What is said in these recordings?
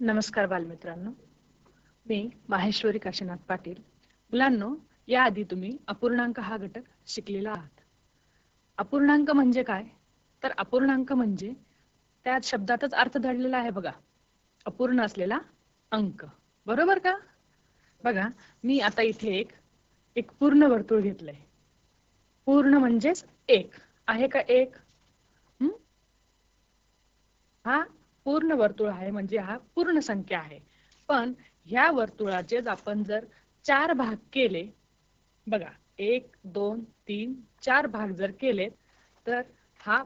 नमस्कार बालमित्रांनो. मी माहेश्वरी काशीनाथ पाटील. मुलांनो याआधी तुम्ही अपूर्णांक हा घटक शिकलेला आहात. अपूर्णांक म्हणजे काय? तर अपूर्णांक म्हणजे त्या शब्दातच अर्थ दडलेला आहे बघा. अपूर्ण असलेला अंक. बरोबर का? बघा मी आता इथे एक एक पूर्ण वर्तुळ घेतलंय. पूर्ण म्हणजेच एक. आहे का एक? हा? पूर्ण वर्तुळ आहे म्हणजे हा पूर्ण संख्या आहे. पण ह्या वर्तुळाचे आपण जर चार भाग केले बघा एक दोन तीन चार भाग जर केले तर हा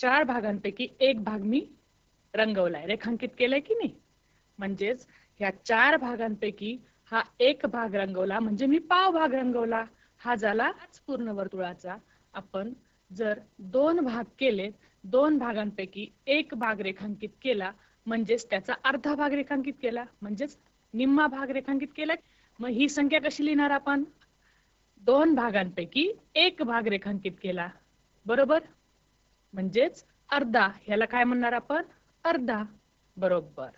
चार भागांपैकी एक भाग मी रंगवलाय. रेखांकित केलाय की नाही? म्हणजेच ह्या चार भागांपैकी हा एक भाग रंगवला म्हणजे मी पाव भाग रंगवला. हा झाला पूर्ण वर्तुळाचा. आपण जर दोन भाग केले दोन भागांपैकी एक भाग रेखांकित केला म्हणजेच त्याचा अर्धा भाग रेखांकित केला म्हणजेच निम्मा भाग रेखांकित केला. मग ही संख्या कशी लिहिणार आपण? दोन भागांपैकी एक भाग रेखांकित केला. बरोबर? म्हणजेच अर्धा. ह्याला काय म्हणणार आपण? अर्धा. बरोबर.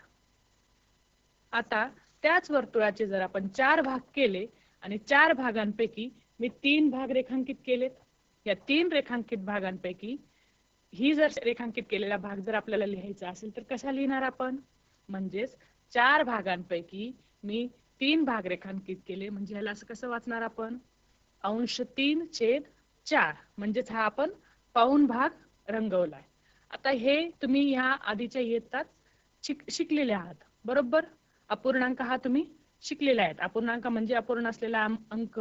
आता त्याच वर्तुळाचे जर आपण चार भाग केले आणि चार भागांपैकी मी तीन भाग रेखांकित केलेत. या तीन रेखांकित भागांपैकी ही जर रेखांकित केलेला भाग जर आपल्याला लिहायचा असेल तर कसा लिहिणार आपण? म्हणजेच चार भागांपैकी मी तीन भाग रेखांकित केले. म्हणजे ह्याला असं कसं वाचणार आपण? अंश तीन छेद चार. म्हणजेच हा आपण पाऊन भाग रंगवलाय. आता हे तुम्ही ह्या आधीच्या इयत्तात शिक शिकलेले आहात. बरोबर? अपूर्णांक हा तुम्ही शिकलेला आहेत. अपूर्णांक म्हणजे अपूर्ण असलेला अंक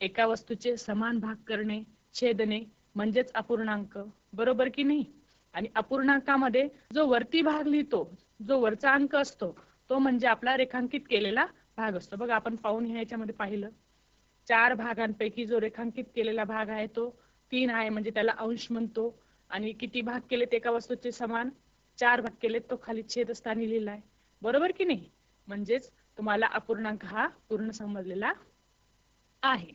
एका वस्तूचे समान भाग करणे छेदने म्हणजेच अपूर्णांक. बरोबर की नाही? आणि अपूर्णांकामध्ये जो वरती भाग लिहितो जो वरचा अंक असतो तो म्हणजे आपला रेखांकित केलेला भाग असतो. बघा आपण पाहून ह्याच्यामध्ये पाहिलं. चार भागांपैकी जो रेखांकित केलेला भाग आहे तो तीन आहे म्हणजे त्याला अंश म्हणतो. आणि किती भाग केलेत एका वस्तूचे समान? चार भाग केलेत तो खाली छेदस्थानी लिहिलाय. बरोबर की नाही? म्हणजेच तुम्हाला अपूर्णांक हा पूर्ण समजलेला आहे.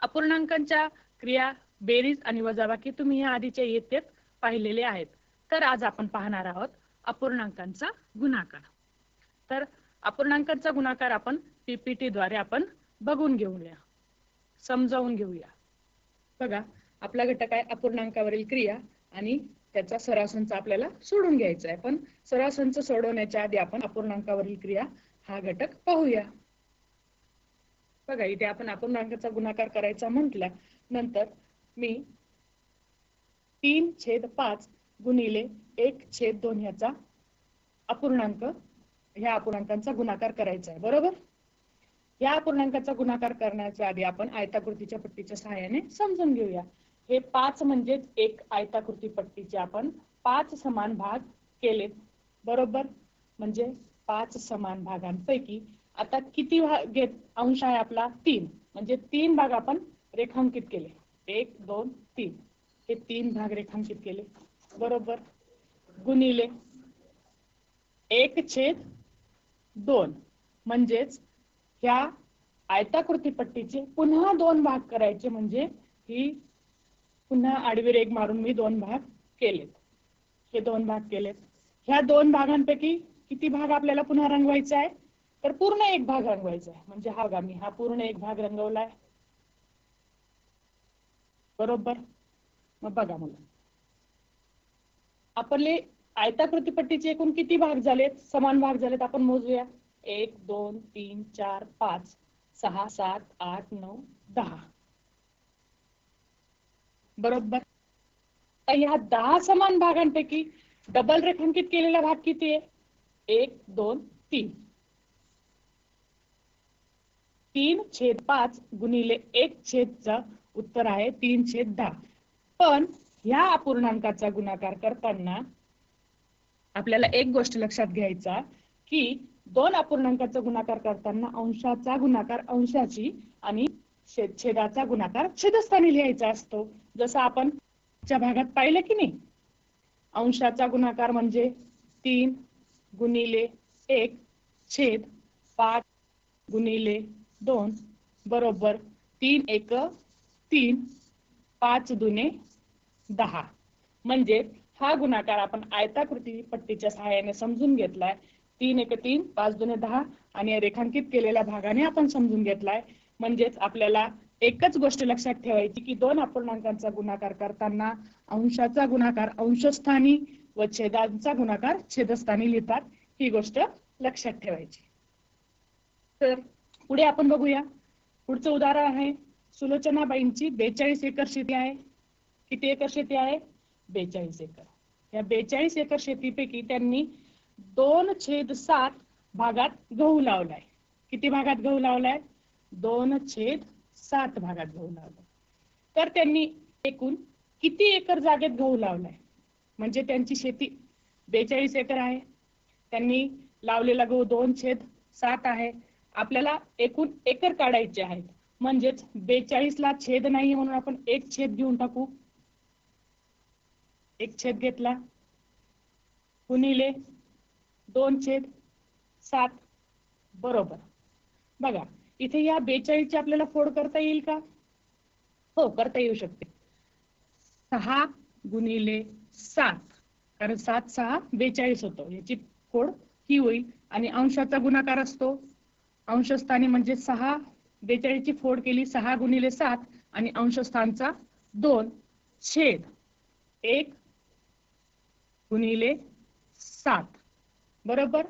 अपूर्णांकांच्या क्रिया बेरीज आणि वजाबाकी तुम्ही या आधीच्या येतेत पाहिलेले आहेत. तर आज आपण पाहणार आहोत अपूर्णांकांचा गुणाकार. तर अपूर्णांकांचा गुणाकार आपण पीपीटी द्वारे आपण बघून घेऊया. समजावून घेऊया. बघा आपला घटक आहे अपूर्णांकावरील क्रिया आणि त्याचा सरासंच आपल्याला सोडून घ्यायचा आहे. पण सरासंच सोडवण्याच्या आधी आपण अपूर्णांकावरील क्रिया हा घटक पाहूया. बघा इथे आपण अपूर्णांकाचा गुणाकार करायचा म्हटला नंतर मी तीन छेद पाच गुणिले एक छेद दोन ह्याचा अपूर्णांक ह्या अपूर्णांकांचा गुणाकार करायचा आहे बरोबर? या अपूर्णांकाचा गुणाकार करण्याच्या आधी आपण आयताकृतीच्या पट्टीच्या सहाय्याने समजून घेऊया. हे पाच म्हणजेच एक आयताकृती पट्टीचे आपण पाच समान भाग केलेत बरोबर? म्हणजे पाच समान भागांपैकी आता किती भाग घेत? अंश आहे आपला तीन. म्हणजे तीन भाग आपण रेखांकित केले. एक दोन तीन. हे तीन भाग रेखांकित केले. बरोबर? गुणिले एक छेद दोन. म्हणजेच ह्या आयताकृती पट्टीचे पुन्हा दोन भाग करायचे म्हणजे ही पुन्हा आडवी रेग मारून मी दोन भाग केलेत. हे दोन भाग केलेत. ह्या दोन भागांपैकी किती भाग आपल्याला पुन्हा रंगवायचा आहे? तर पूर्ण एक भाग रंगवायचा आहे. म्हणजे हा गा मी हा पूर्ण एक भाग रंगवलाय बरोबर? मग बघा मला. आपले आयताकृती पट्टीचे एकूण किती भाग झालेत? समान भाग झालेत आपण मोजूया. एक दोन तीन चार पाच सहा सात आठ नऊ दहा. बरोबर? तर ह्या दहा समान भागांपैकी डबल रेखांकित केलेला भाग किती आहे? एक दोन तीन. तीन छेद पाच गुणिले एक छेदचा उत्तर आहे तीन छेद दहा. पण ह्या अपूर्णांकाचा गुणाकार करताना आपल्याला एक गोष्ट लक्षात घ्यायचा की दोन अपूर्णांकाचा गुणाकार करताना अंशाचा गुणाकार अंशाची आणि छेदाचा गुणाकार छेदस्थानी लिहायचा असतो. जसं आपण च्या भागात पाहिलं की नाही? अंशाचा गुणाकार म्हणजे तीन गुणिले एक छेद पाच गुणिले दोन बरोबर तीन एक तीन पाच दुने दहा. म्हणजे हा गुणाकार आपण आयताकृती पट्टीच्या सहाय्याने समजून घेतलाय. तीन एक तीन पाच दोन दहा आणि रेखांकित केलेल्या भागाने आपण समजून घेतलाय. म्हणजेच आपल्याला एकच गोष्ट लक्षात ठेवायची की दोन अपूर्णांकांचा गुणाकार करताना अंशाचा गुणाकार अंशस्थानी व छेदांचा गुणाकार छेदस्थानी लिहितात. ही गोष्ट लक्षात ठेवायची. तर पुढे आपण बघूया. पुढचं उदाहरण आहे. सुलोचनाबाईंची बेचाळीस एकर शेती आहे. किती एकर शेती आहे? बेचाळीस एकर. या बेचाळीस एकर शेतीपैकी त्यांनी दोन छेद सात भागात गहू लावलाय. किती भागात गहू लावलाय? दोन छेद सात भागात गहू लावलाय. तर त्यांनी एकूण किती एकर जागेत गहू लावलाय? म्हणजे त्यांची शेती बेचाळीस एकर आहे. त्यांनी लावलेला गहू दोन छेद सात आहे. आपल्याला एकूण एकर काढायचे आहेत. म्हणजेच बेचाळीस ला छेद नाही म्हणून आपण एक छेद घेऊन टाकू. एक छेद घेतला. गुणिले दोन छेद सात. बरोबर. बघा इथे या बेचाळीसची आपल्याला फोड करता येईल का? हो करता येऊ शकते. सहा गुणिले सात. कारण सात सहा बेचाळीस होतो. याची फोड ही होईल. आणि अंशाचा गुणाकार असतो. अंशस्थानी म्हणजे सहा बेचाळीसची फोड केली सहा गुणिले सात आणि अंशस्थानचा दोन छेद एक गुणिले सात. बरोबर?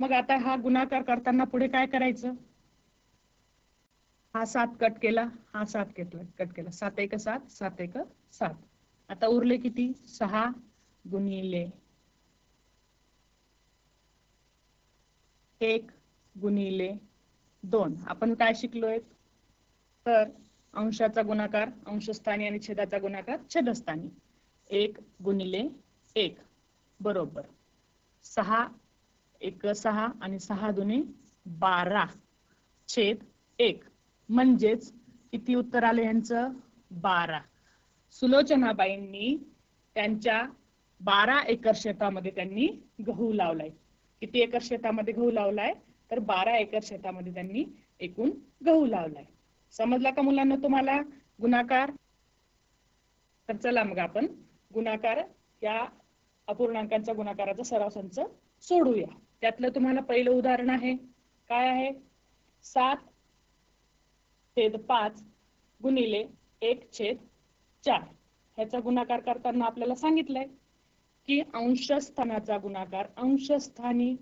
मग आता हा गुणाकार करताना पुढे काय करायचं? हा सात कट केला हा सात केला कट केला. सात एक सात सात एक सात. आता उरले किती? सहा गुणिले एक गुणिले दोन. आपण काय शिकलोय? तर अंशाचा गुणाकार अंशस्थानी आणि छेदाचा गुणाकार छेदस्थानी. एक गुणिले एक. बरोबर. सहा एक सहा आणि सहा दुने बारा. छेद एक. म्हणजेच किती उत्तर आले यांचं? बारा. सुलोचनाबाईंनी त्यांच्या बारा एकर शेतामध्ये त्यांनी गहू लावलाय. किती एकर शेतामध्ये गहू लावलाय? तर बारा एकर शेतामध्ये त्यांनी एकूण गहू लावलाय. समजला का मुलांना तुम्हाला? गुणाकार? तर चला मग आपण गुणाकार या अपूर्णांकांचा गुणाकाराचा सराव संच सोडूया. त्यातलं तुम्हाला पहिलं उदाहरण आहे. काय आहे? सात छेद पाच गुणिले एक छेद चार. ह्याचा गुणाकार करताना आपल्याला सांगितलंय की अंशस्थानाचा गुणाकार अंशस्थानी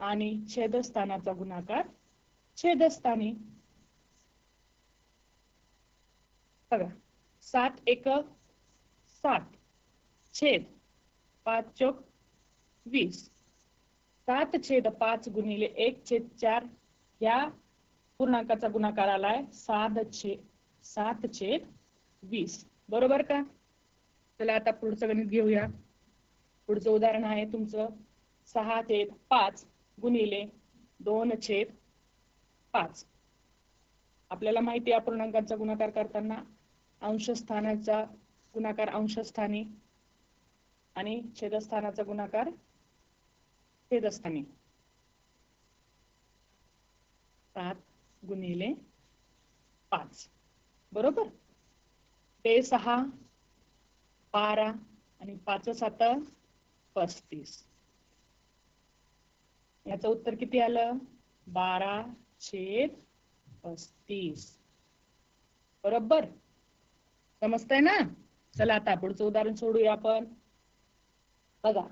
आणि छेदस्थानाचा गुणाकार. छेदस्थानी बघा सात एक सात. छेद पाच चौक वीस. सात छेद पाच गुणिले एक छेद चार या पूर्णांकाचा गुणाकार आलाय सात छेद सात छेद वीस. बरोबर का? चला आता पुढचं गणित घेऊया. पुढचं उदाहरण आहे तुमचं. सहा छेद पाच गुणिले दोन छेद पाच. आपल्याला माहिती आहे अपूर्णांकांचा गुणाकार करताना अंशस्थानाचा गुणाकार अंशस्थानी आणि छेदस्थानाचा गुणाकार छेदस्थानी. सात गुणिले पाच. बरोबर? ते सहा बारा आणि पाच सात पस्तीस. याचं उत्तर किती आलं? बारा छेद पस्तीस. बरोबर? समजतंय ना? चला आता पुढचं उदाहरण सोडूया आपण. बघा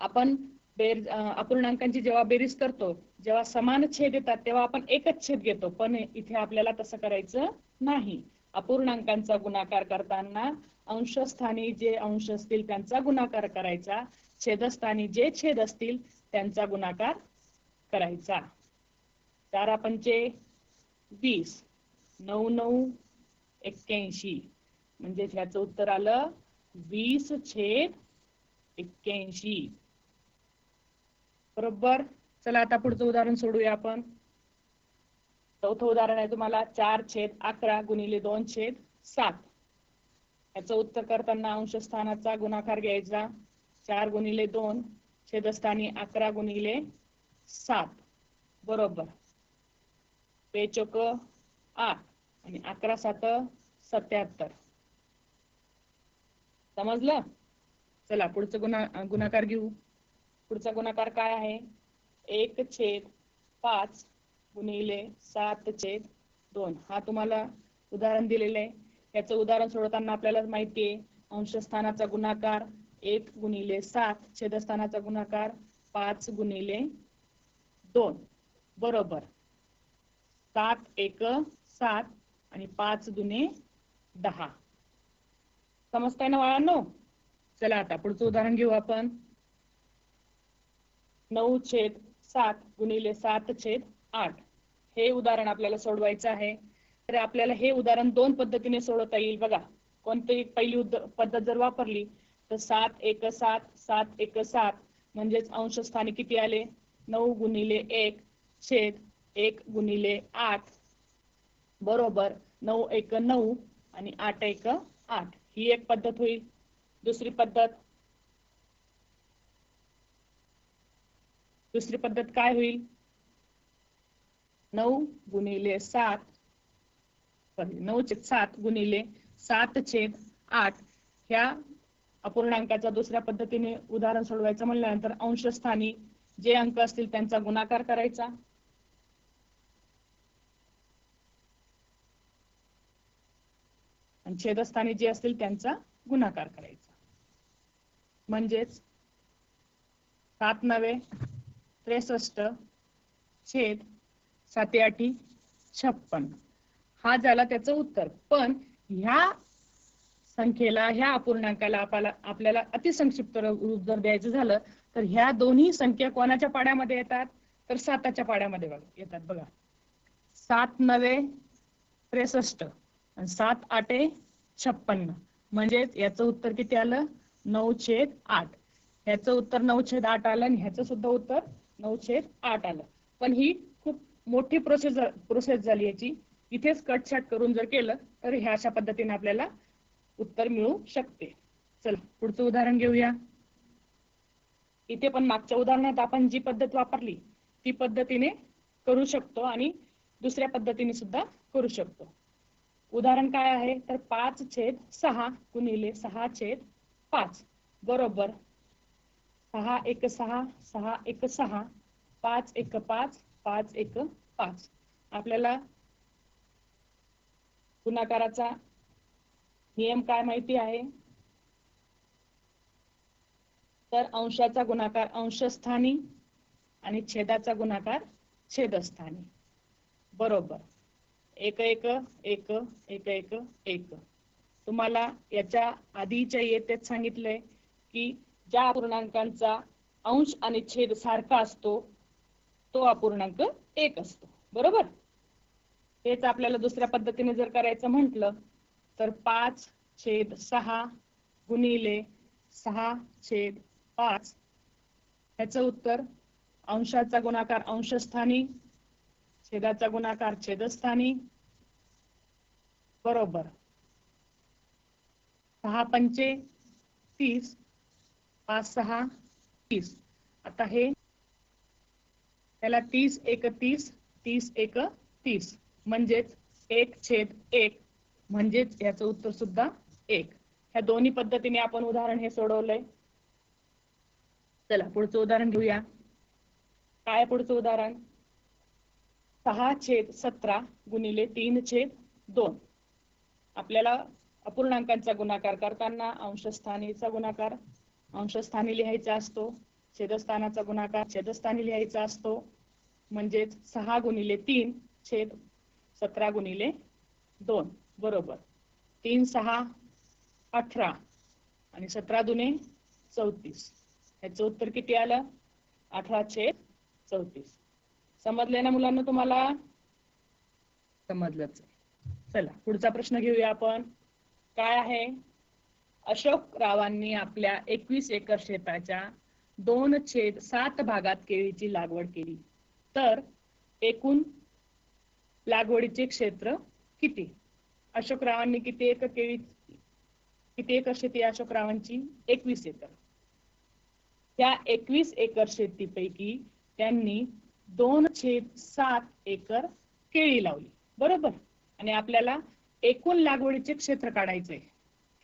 आपण बेर अपूर्णांकांची जेव्हा बेरीज करतो जेव्हा समान छेद येतात तेव्हा आपण एकच छेद घेतो. पण इथे आपल्याला तसं करायचं नाही. अपूर्णांकांचा गुणाकार करताना अंशस्थानी जे अंश असतील त्यांचा गुणाकार करायचा. छेदस्थानी जे छेद असतील त्यांचा गुणाकार करायचा. चार पंचे वीस. नऊ नऊ एक्क्याऐंशी. म्हणजे ह्याचं उत्तर आलं वीस छेद एक्क्याऐंशी. बरोबर? चला आता पुढचं उदाहरण सोडूया आपण. चौथं उदाहरण आहे तुम्हाला चार छेद अकरा गुणिले दोन छेद सात. याचं उत्तर करताना अंशस्थानाचा गुणाकार घ्यायचा. चार गुणिले दोन छेदस्थानी अकरा गुणिले सात. बरोबर. पेचोक आठ आणि अकरा सात सत्याहत्तर. समजलं? चला पुढचं गुणा गुणाकार घेऊ. पुढचा गुणाकार काय आहे? एक छेद पाच गुणिले सात छेद दोन. हा तुम्हाला उदाहरण दिलेलं आहे. याचं उदाहरण सोडवताना आपल्याला माहिती आहे अंशस्थानाचा गुणाकार एक गुणिले सात छेदस्थानाचा गुणाकार पाच गुणिले दोन. बरोबर. सात एक सात आणि पाच दुने दहा. समजताय ना बाळांनो? चला आता पुढचं उदाहरण घेऊ आपण. नऊ छेद सात गुणिले सात छेद आठ. हे उदाहरण आपल्याला सोडवायचं आहे. तर आपल्याला हे उदाहरण दोन पद्धतीने सोडवता येईल. बघा कोणतीही पहिली उद- पद्धत जर वापरली तर सात एक सात सात एक सात म्हणजेच अंशस्थानी किती आले? नऊ गुणिले एक छेद एक गुणिले आठ. बरोबर नऊ एक नऊ आणि आठ एक आठ. ही एक पद्धत होईल. दुसरी पद्धत? दुसरी पद्धत काय होईल? नऊ गुणिले सात. नऊ छेद सात गुणिले सात छेद आठ. ह्या अपूर्णांकाचा दुसऱ्या पद्धतीने उदाहरण सोडवायचं म्हणल्यानंतर अंशस्थानी जे अंक असतील त्यांचा गुणाकार करायचा. आणि छेदस्थानी जे असतील त्यांचा गुणाकार करायचा. म्हणजेच सात नवे त्रेसष्ट छेद साते आठी छप्पन. हा झाला त्याचं उत्तर. पण ह्या संख्येला ह्या अपूर्णांकाला आपल्याला आपल्याला अतिसंक्षिप्त रूप जर द्यायचं झालं तर ह्या दोन्ही संख्या कोणाच्या पाड्यामध्ये येतात? तर साताच्या पाड्यामध्ये बघा येतात बघा. सात नवे त्रेसष्ट. आणि सात आठे छप्पन्न. म्हणजेच याचं उत्तर किती आलं? नऊ छेद आठ. ह्याचं उत्तर नऊ छेद आठ आलं आणि ह्याचं सुद्धा उत्तर नऊ छेद आठ आलं. पण ही खूप मोठी प्रोसेस प्रोसेस झाली याची. इथेच कटछाट करून जर केलं तर ह्या अशा पद्धतीने आपल्याला उत्तर मिळू शकते. चला पुढचं उदाहरण घेऊया. इथे पण मागच्या उदाहरणात आपण जी पद्धत वापरली ती पद्धतीने करू शकतो आणि दुसऱ्या पद्धतीने सुद्धा करू शकतो. उदाहरण काय आहे? तर पाच छेद सहा गुणिले सहा छेद पाच. बरोबर. सहा एक सहा सहा एक सहा पाच एक पाच पाच एक पाच. आपल्याला गुणाकाराचा नियम काय माहिती आहे? तर अंशाचा गुणाकार अंशस्थानी आणि छेदाचा गुणाकार छेदस्थानी. बरोबर. एक एक एक एक एक एक. तुम्हाला याच्या आधीच्या येतेच सांगितलंय की ज्या अपूर्णांकांचा अंश आणि छेद सारखा असतो तो अपूर्णांक एक असतो. बरोबर? हेच आपल्याला दुसऱ्या पद्धतीने जर करायचं म्हटलं तर पाच छेद सहा गुणिले सहा छेद पाच. ह्याचं उत्तर अंशाचा गुणाकार अंशस्थानी छेदाचा गुणाकार छेदस्थानी. बरोबर. सहा पंचे तीस. पाच सहा तीस. आता हे त्याला तीस एक तीस तीस एक तीस. म्हणजेच एक छेद एक. म्हणजेच याचं उत्तर सुद्धा एक. ह्या दोन्ही पद्धतीने आपण उदाहरण हे सोडवलंय. चला पुढचं उदाहरण घेऊया. काय पुढचं उदाहरण? सहा छेद सतरा गुणिले तीन छेद दोन. आपल्याला अपूर्णांकांचा गुणाकार करताना अंशस्थानीचा गुणाकार अंशस्थानी लिहायचा असतो छेदस्थानाचा गुणाकार छेदस्थानी लिहायचा असतो. म्हणजेच सहा गुणिले तीन छेद सतरा गुणिले दोन. बरोबर. तीन सहा अठरा. आणि सतरा दुने चौतीस. याचं उत्तर किती आलं? अठरा छेद चौतीस. समजले ना मुलांना तुम्हाला? समजलंच. चला पुढचा प्रश्न घेऊया आपण. काय आहे? अशोक रावांनी आपल्या एकवीस एकर शेताच्या दोन छेद सात भागात केळीची लागवड केली. तर एकूण लागवडीचे क्षेत्र किती? अशोकरावांनी किती एकर केळी किती एकर शेती अशोकरावांची एकवीस एकर. त्या एकवीस एकर शेतीपैकी त्यांनी दोन छेद सात एकर केळी लावली. बरोबर? आणि आपल्याला एकूण लागवडीचे क्षेत्र काढायचे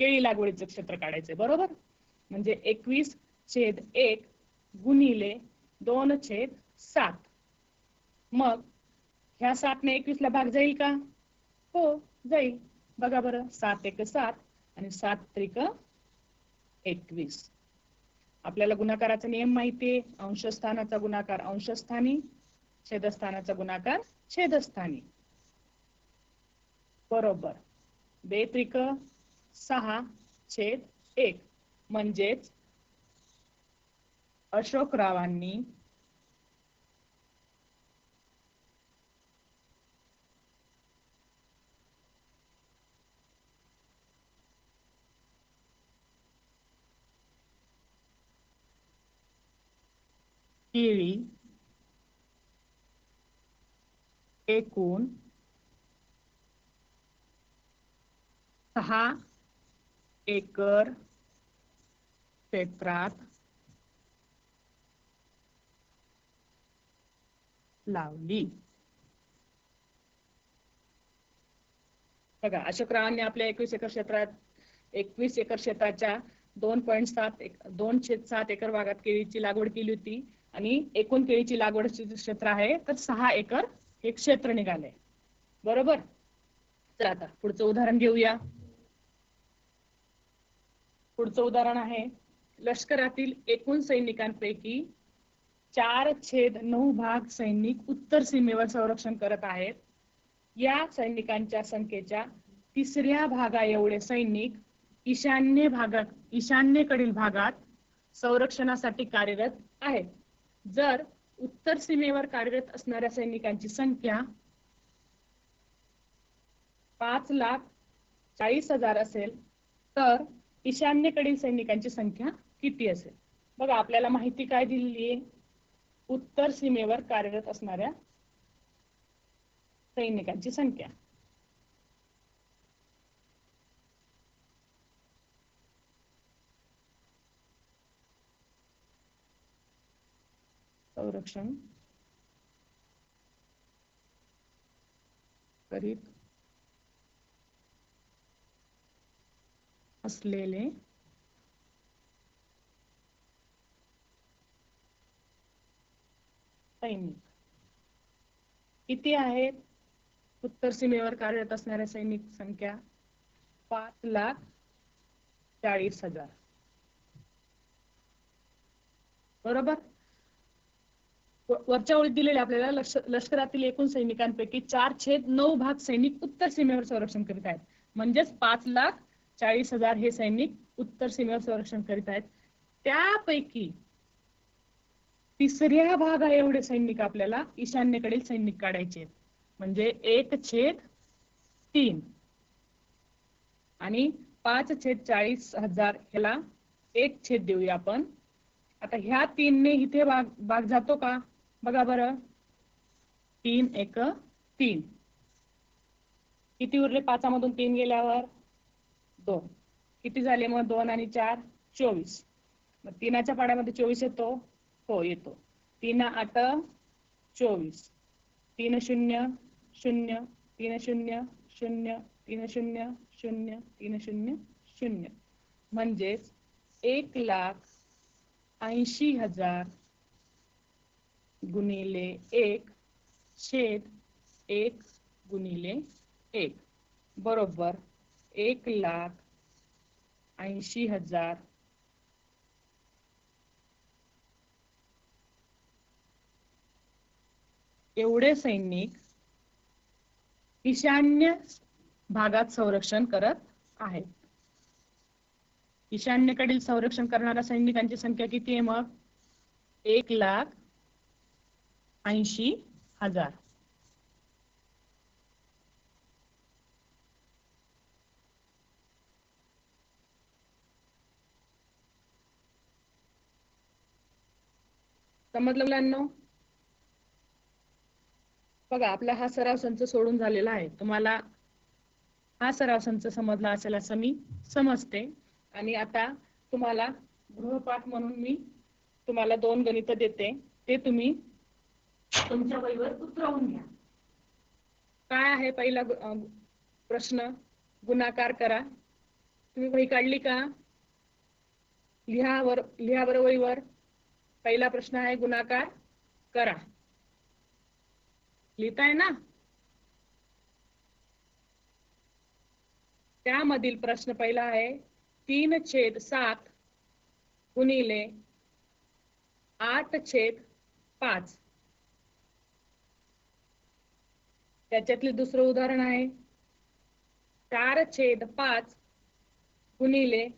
केळी लागवडीचे क्षेत्र काढायचंय बरोबर? म्हणजे एकवीस छेद एक गुणिले दोन छेद सात. मग ह्या सातने एकवीसला भाग जाईल का? हो जाईल. बघा बरं. सात एक सात आणि सात त्रिक एकवीस. आपल्याला गुणाकाराचा नियम माहितीये अंशस्थानाचा गुणाकार अंशस्थानी छेदस्थानाचा गुणाकार छेदस्थानी. बरोबर. बेत्रिक सहा छेद एक. म्हणजेच अशोकरावांनी केळी एकूण सहा एकर क्षेत्रात लावली. बघा अशोक रावांनी आपल्या एकवीस एकर क्षेत्रात एकवीस एकर क्षेत्राच्या दोन पॉईंट सात दोन छेद सात एकर भागात केळीची लागवड केली होती. आणि एकूण केळीची लागवडचे क्षेत्र आहे तर सहा एकर हे क्षेत्र निघाले बरोबर? तर आता पुढचं उदाहरण घेऊया. पुढचं उदाहरण आहे लष्करातील एकूण सैनिकांपैकी चार छेद नऊ भाग सैनिक उत्तर सीमेवर संरक्षण करत आहेत. या सैनिकांच्या संख्येच्या तिसऱ्या भागा एवढे सैनिक ईशान्य भागात ईशान्येकडील भागात संरक्षणासाठी कार्यरत आहेत. जर उत्तर सीमेवर कार्यरत असणाऱ्या सैनिकांची संख्या पाच लाख चाळीस हजार असेल तर ईशान्येकडील सैनिकांची संख्या किती असेल? बघा आपल्याला माहिती काय दिलेली आहे? उत्तर सीमेवर कार्यरत असणाऱ्या सैनिकांची संख्या. संरक्षण. करीत. असलेले. सैनिक. किती आहेत? उत्तर सीमेवर कार्यरत असणाऱ्या सैनिक संख्या पाच लाख चाळीस हजार. बरोबर? वरच्या ओळीत दिलेले आपल्याला लष्करातील एकूण सैनिकांपैकी चार छेद नऊ भाग सैनिक उत्तर सीमेवर संरक्षण करीत आहेत. म्हणजेच पाच लाख चाळीस हजार हे सैनिक उत्तर सीमेवर संरक्षण करीत आहेत. त्यापैकी तिसऱ्या भागा एवढे सैनिक आपल्याला ईशान्येकडील सैनिक काढायचे आहेत. म्हणजे एक छेद तीन आणि पाच छेद चाळीस हजार ह्याला एक छेद देऊया आपण. आता ह्या तीनने इथे भाग भाग जातो का? बघा बरं. तीन एक तीन. किती उरले? पाचामधून तीन गेल्यावर दोन. किती झाले मग दोन आणि चार? चोवीस. मग तीनाच्या पाड्यामध्ये चोवीस येतो? हो येतो. तीन आठ चोवीस. तीन शून्य शून्य तीन शून्य शून्य तीन शून्य शून्य तीन शून्य शून्य. म्हणजेच एक लाख ऐंशी हजार गुणिले एक छेद एक गुणिले एक. बरोबर एक लाख ऐंशी हजार. एवढे सैनिक ईशान्य भागात संरक्षण करत आहेत. ईशान्येकडील संरक्षण करणाऱ्या सैनिकांची संख्या किती आहे मग? एक लाख ऐंशी हजार. समजलं मुलांना बघा आपला हा सराव संच सोडून झालेला आहे. तुम्हाला हा सराव संच समजला असेल असं मी समजते. आणि आता तुम्हाला गृहपाठ म्हणून मी तुम्हाला दोन गणित देते. ते तुम्ही तुमच्या वहीवर उतरवून घ्या. काय आहे पहिला प्रश्न? गुणाकार करा. तुम्ही वही काढली का? लिहा वर लिहा वहीवर. पहिला प्रश्न आहे गुणाकार करा. लिहिताय ना? त्यामधील प्रश्न पहिला आहे तीन छेद सात गुणिले आठ छेद पाच. त्याच्यातले दुसरं उदाहरण आहे. चार छेद पाच गुणिले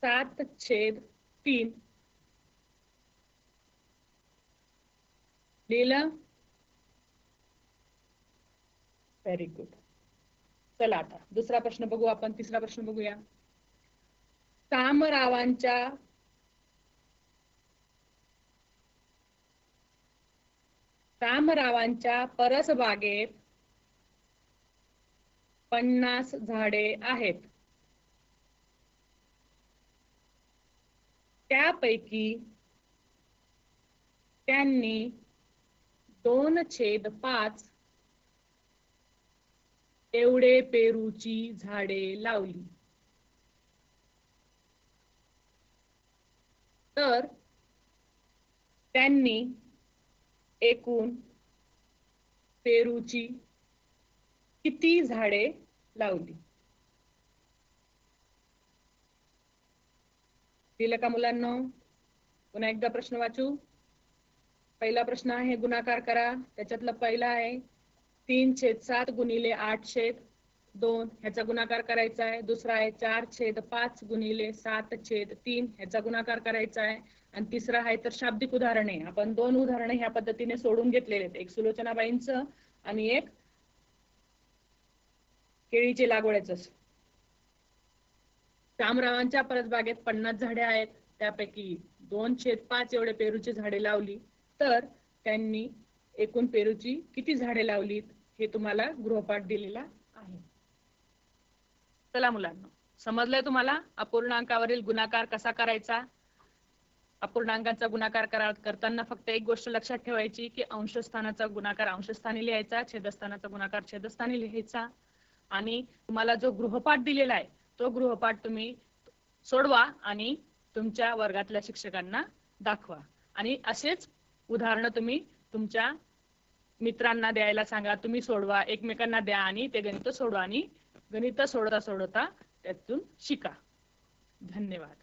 सात छेद तीन. लिहिलं? व्हेरी गुड चला आता दुसरा प्रश्न बघू आपण तिसरा प्रश्न बघूया. सामरावांच्या रामरावांच्या परसबागेत पन्नास झाडे आहेत. त्यापैकी त्यांनी दोन छेद पाच एवढे पेरूची झाडे लावली. तर त्यांनी एकूण पेरूची किती झाडे लावली? दिलं का मुलांना? पुन्हा एकदा प्रश्न वाचू. पहिला प्रश्न आहे गुणाकार करा. त्याच्यातला पहिला आहे तीन छेद सात गुणिले आठ छेद दोन ह्याचा गुणाकार करायचा आहे. दुसरा आहे चार छेद पाच गुणिले सात छेद तीन ह्याचा गुणाकार करायचा आहे. आणि तिसरा आहे तर शाब्दिक उदाहरणे. आपण दोन उदाहरणे ह्या पद्धतीने सोडून घेतलेले आहेत. एक सुलोचनाबाईंचं आणि एक केळीचे लागवडच शामरावांच्या परसबागेत पन्नास झाडे आहेत. त्यापैकी दोन छेद पाच एवढे पेरूची झाडे लावली. तर त्यांनी एकूण पेरूची किती झाडे लावलीत हे तुम्हाला गृहपाठ दिलेला चला मुलांना. समजलंय तुम्हाला? अपूर्णांकावरील गुणाकार कसा करायचा? अपूर्णांकाचा गुणाकार करताना फक्त एक गोष्ट लक्षात ठेवायची की अंशस्थानाचा गुणाकार अंशस्थानी लिहायचा छेदस्थानाचा गुणाकार छेदस्थानी लिहायचा. आणि तुम्हाला जो गृहपाठ दिलेला आहे तो गृहपाठ तुम्ही सोडवा आणि तुमच्या वर्गातल्या शिक्षकांना दाखवा. आणि असेच उदाहरणं तुम्ही तुमच्या मित्रांना द्यायला सांगा. तुम्ही सोडवा एकमेकांना द्या आणि ते गणित सोडवा आणि गणित सोडता सोडता त्यातून शिका. धन्यवाद.